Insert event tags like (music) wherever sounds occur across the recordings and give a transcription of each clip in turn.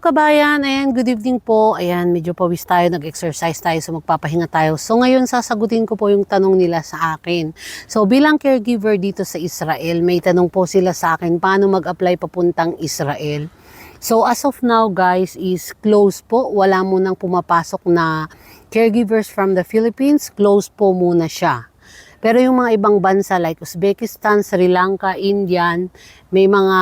kabayan, ayan, good evening po. Ayan, medyo pawis tayo, nag-exercise tayo, so magpapahinga tayo. So ngayon, sasagutin ko po yung tanong nila sa akin. So bilang caregiver dito sa Israel, may tanong po sila sa akin, paano mag-apply papuntang Israel? So as of now guys, is close po. Wala mo nang pumapasok na caregivers from the Philippines. Close po muna siya. Pero yung mga ibang bansa like Uzbekistan, Sri Lanka, Indian, may mga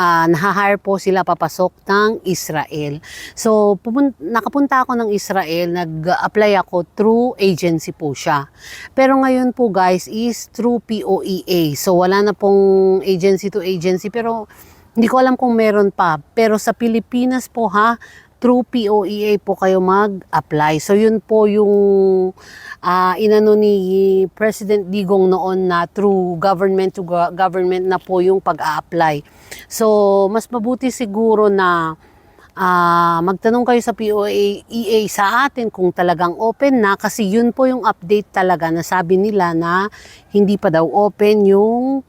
uh, nahahire po sila papasok ng Israel. So, pupun- nakapunta ako ng Israel, nag-apply ako through agency po siya. Pero ngayon po guys is through POEA. So, wala na pong agency to agency. Pero hindi ko alam kung meron pa. Pero sa Pilipinas po ha, through POEA po kayo mag-apply. So yun po yung uh, inano ni President Digong noon na through government to go- government na po yung pag-a-apply. So mas mabuti siguro na ah, magtanong kayo sa POEA sa atin kung talagang open na kasi yun po yung update talaga na sabi nila na hindi pa daw open yung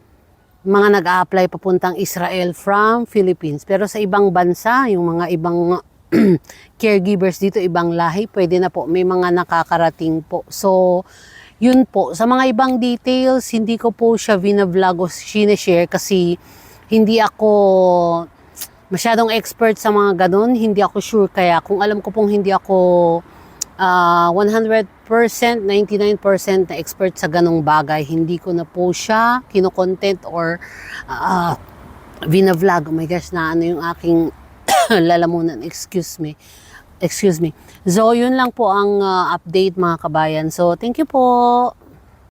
mga nag-a-apply papuntang Israel from Philippines. Pero sa ibang bansa, yung mga ibang (clears throat) caregivers dito, ibang lahi, pwede na po. May mga nakakarating po. So, yun po. Sa mga ibang details, hindi ko po siya vina-vlog o sineshare kasi hindi ako masyadong expert sa mga ganun. Hindi ako sure. Kaya kung alam ko pong hindi ako ah, 100%, 99% na expert sa ganong bagay, hindi ko na po siya kinokontent or uh, vina-vlog. Oh my gosh, na ano yung aking (laughs) lalamunan. Excuse me. Excuse me. So, yun lang po ang uh, update mga kabayan. So, thank you po.